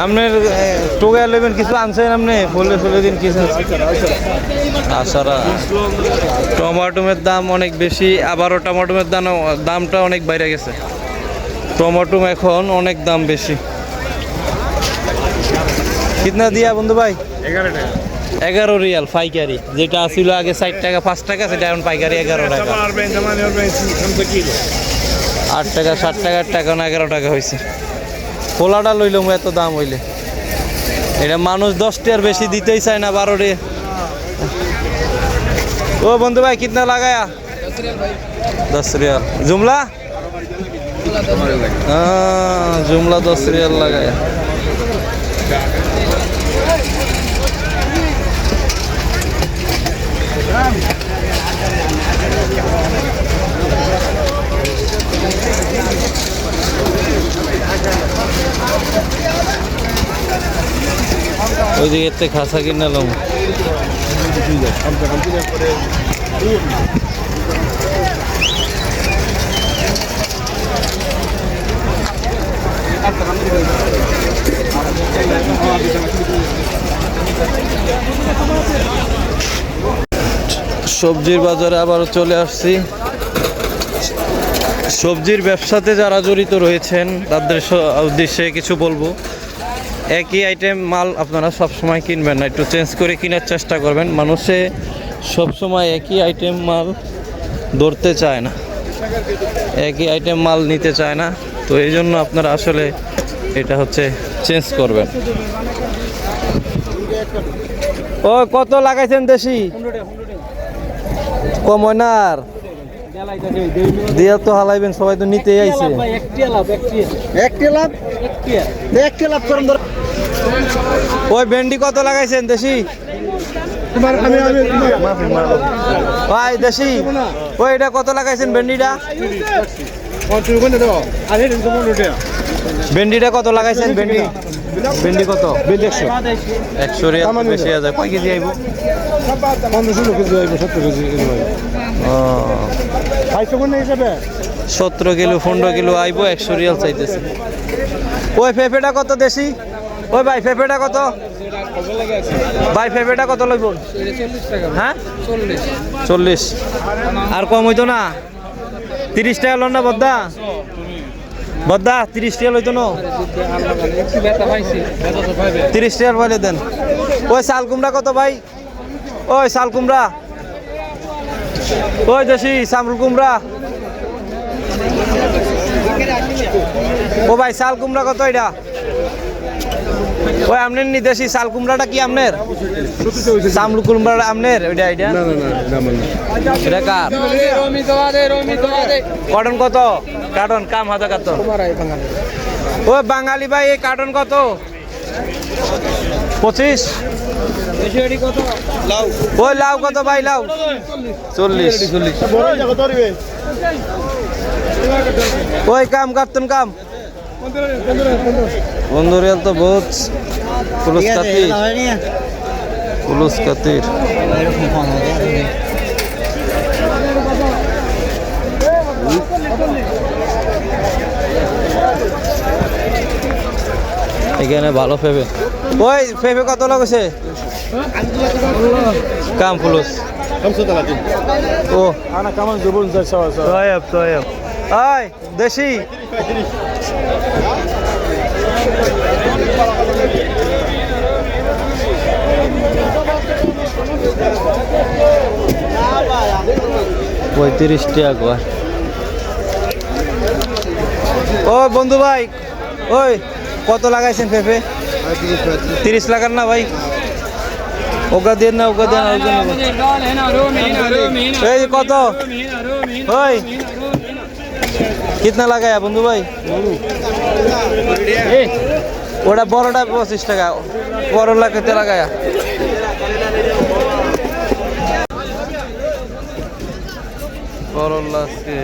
আপনার টোকা লেবেন কিছু আনছেন আপনি? ফুলে ফুলে দিন কিছু আসারা টমাটোমের দাম অনেক বেশি আবারও টমাটোমের দাম দামটা অনেক বাইরে গেছে। টমাটোম এখন অনেক দাম বেশি। কিতনা দিয়া বন্ধু ভাই? এগারো রিয়াল পাইকারি যেটা ছিল আগে ষাট টাকা পাঁচ টাকা সেটা এখন পাইকারি এগারো টাকা। কিলো। আট টাকা ষাট টাকা টাকা না এগারো টাকা হয়েছে খোলাটা লইল এত দাম হইলে। এটা মানুষ দশটার বেশি দিতেই চায় না বারোটে। ও বন্ধু ভাই, কিতনা লাগায়া? দশ রিয়াল। জুমলা? হ্যাঁ জুমলা দশ রিয়াল লাগায়া। ওইদিকে এতে খাসা কিনালাম সবজির বাজারে আবারও চলে আসছি। সবজির ব্যবসাতে যারা জড়িত রয়েছেন, তাদের উদ্দেশ্যে কিছু বলব। একই আইটেম মাল আপনারা সব সময় কিনবেন না একটু চেঞ্জ করে কেনার চেষ্টা করবেন। মানুষে সব সময় একই আইটেম মাল ধরতে চায় না। একই আইটেম মাল নিতে চায় না। তো এই জন্য আপনারা আসলে এটা হচ্ছে চেঞ্জ করবেন। ও কত লাগাইছেন দেশি? কম হয় না আর? দিয়ে তো হালাইবেন সবাই তো নিতেই আইছে। একটি লাভ। একটি লাভ? করুন ধর। ওই ভেন্ডি কত লাগাইছেন দেশি? ভাই দেশি? ওই এটা কত লাগাইছেন ভেন্ডিটা? ভেন্ডিটা কত লাগাইছেন ভেন্ডি? ভেন্ডি কত? একশো একশো রিয়াল বেশি যায়। কয় কেজি আইব? পনেরো ষোলো কেজি আইব সত্তর কেজি সতেরো কিলো পনেরো কিলো আইব একশো রিয়াল চাইতেছে। ওই পেঁপেটা কত দেশি? ওই ভাই পেঁপেটা কত? ভাই পেঁপেটা কত লইব? হ্যাঁ? চল্লিশ। আর কম হইতো না? তিরিশ টাকা লন না বদ্দা? বদ্দা, তিরিশ টাকা লইতো না? তিরিশ টাকার পাইলে দেন। ওই শাল কুমড়া কত ভাই? ওই শাল কুমড়া। ওই দেশি শামরুল কুমড়া। ও ভাই শাল কুমড়া কত এটা? ওই আপনার নি দেশি শাল কুমড়াটা কি আমনের? শামলু কুমড়াটা আমনের ওইটা এটা? না না না না না এটা কার? কটন কত? কার্টন কাম হাতে কার্টন। ও বাঙালি ভাই এই কার্টন কত? পঁচিশ। ওই লাউ কত ভাই লাউ? চল্লিশ। ওই কাম কার্টন কাম। বন্ধু রিয়াল তো বহুত পুলুস কাতির পুলুস কাতির এখানে ভালো ফেবে ওই ফেবে কত লাগছে কাম ফুলুস ও। আনা কামান জবুন তয়েব তয়েব। আয় দেশি। পঁয়ত্রিশ টাকা ও বন্ধু ভাই ওই। কত লাগাইছেন পেঁপে তিরিশ লাগার না ভাই। ওকা দিয়ে না ওকা দিয়ে না এই কত? ওই। কিতনা লাগায়া বন্ধু ভাই? ওটা বড়টা পঁচিশ টাকা। বড়লা কেতে লাগায়া। করল্লা আজকে